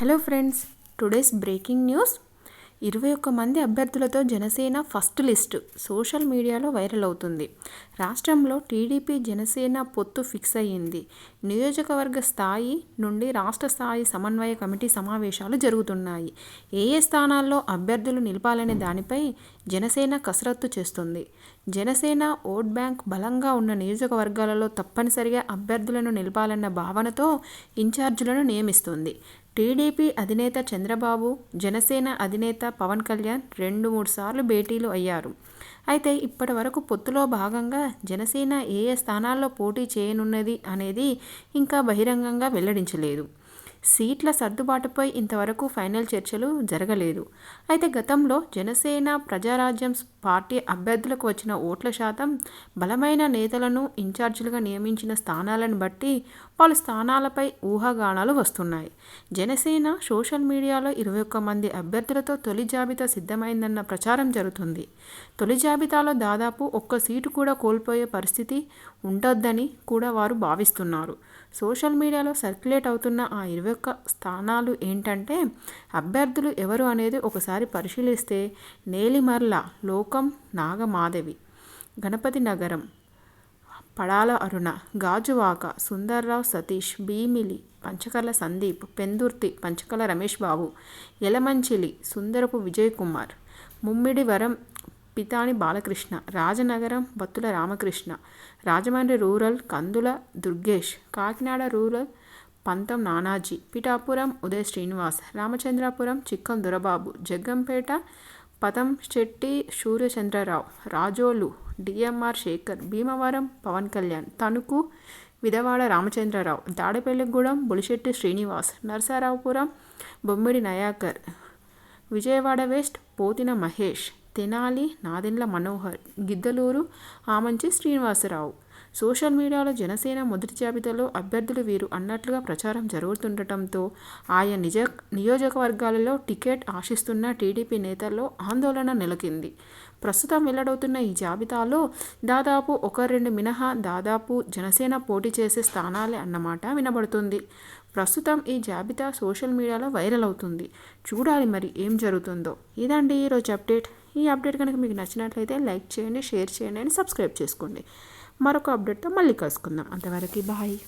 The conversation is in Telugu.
Hello friends today's breaking news ఇరవై ఒక్క మంది అభ్యర్థులతో జనసేన ఫస్ట్ లిస్టు సోషల్ మీడియాలో వైరల్ అవుతుంది. రాష్ట్రంలో టీడీపీ జనసేన పొత్తు ఫిక్స్ అయ్యింది. నియోజకవర్గ స్థాయి నుండి రాష్ట్ర స్థాయి సమన్వయ కమిటీ సమావేశాలు జరుగుతున్నాయి. ఏ ఏ స్థానాల్లో అభ్యర్థులు నిలపాలనే దానిపై జనసేన కసరత్తు చేస్తుంది. జనసేన ఓట్ బ్యాంక్ బలంగా ఉన్న నియోజకవర్గాలలో తప్పనిసరిగా అభ్యర్థులను నిలపాలన్న భావనతో ఇన్ఛార్జీలను నియమిస్తుంది. టీడీపీ అధినేత చంద్రబాబు జనసేన అధినేత పవన్ కళ్యాణ్ రెండు మూడు సార్లు భేటీలు అయ్యారు. అయితే ఇప్పటి వరకు పొత్తులో భాగంగా జనసేన ఏ ఏ స్థానాల్లో పోటీ చేయనున్నది అనేది ఇంకా బహిరంగంగా వెల్లడించలేదు. సీట్ల సర్దుబాటుపై ఇంతవరకు ఫైనల్ చర్చలు జరగలేదు. అయితే గతంలో జనసేన ప్రజారాజ్యం పార్టీ అభ్యర్థులకు వచ్చిన ఓట్ల శాతం బలమైన నేతలను ఇన్ఛార్జీలుగా నియమించిన స్థానాలను బట్టి పలు స్థానాలపై ఊహాగానాలు వస్తున్నాయి. జనసేన సోషల్ మీడియాలో ఇరవై ఒక్క మంది అభ్యర్థులతో తొలి జాబితా సిద్ధమైందన్న ప్రచారం జరుగుతుంది. తొలి జాబితాలో దాదాపు ఒక్క సీటు కూడా కోల్పోయే పరిస్థితి ఉండొద్దని కూడా వారు భావిస్తున్నారు. సోషల్ మీడియాలో సర్క్యులేట్ అవుతున్న ఆ ఇరవై ఒక్క స్థానాలు ఏంటంటే అభ్యర్థులు ఎవరు అనేది ఒకసారి పరిశీలిస్తే నేలిమర్ల లో Nagamadhavi Ganapathi Nagaram Padala Aruna Gajuwaka Sundar Rao Satish Bheemili Panchakarla Sandeep Pendurthi Panchakala Ramesh Babu Yalamanchili Sundarapu Vijay Kumar Mummidi Pithani Balakrishna Rajanagaram Bathula Ramakrishna Rajahmundry rural Kandula Durgesh Kakinada rural Pantham Nanaji Pithapuram Uday Srinivas Ramachandrapuram Chikkam Dorababu Jaggampeta Pathamsetti Suryachandra Rao Razole DMR Sekhar Bhimavaram Pawan Kalyan Tanuku Vidhavada Ramachandra Rao Tadepalligudem Bulisetti Srinivas Narasaraopuram Bommidi Nayakar Vijayawada west Pothina Mahesh Tenali Nadendla Manohar Giddalur Amanchi Srinivasa Rao. Social మీడియాలో జనసేన మొదటి జాబితాలో అభ్యర్థులు వీరు అన్నట్లుగా ప్రచారం జరుగుతుండటంతో ఆయా నిజ నియోజకవర్గాలలో టికెట్ ఆశిస్తున్న టీడీపీ నేతల్లో ఆందోళన నెలకింది. ప్రస్తుతం వెల్లడవుతున్న ఈ జాబితాలో దాదాపు ఒక రెండు మినహా దాదాపు జనసేన పోటీ చేసే స్థానాలే అన్నమాట వినబడుతుంది. ప్రస్తుతం ఈ జాబితా సోషల్ మీడియాలో వైరల్ అవుతుంది. చూడాలి మరి ఏం జరుగుతుందో. ఇదండి ఈరోజు అప్డేట్. ఈ అప్డేట్ కనుక మీకు నచ్చినట్లయితే లైక్ చేయండి షేర్ చేయండి అండ్ సబ్స్క్రైబ్ చేసుకోండి. మరొక అప్డేట్తో మళ్ళీ కలుసుకుందాం. అంతవరకు బాయ్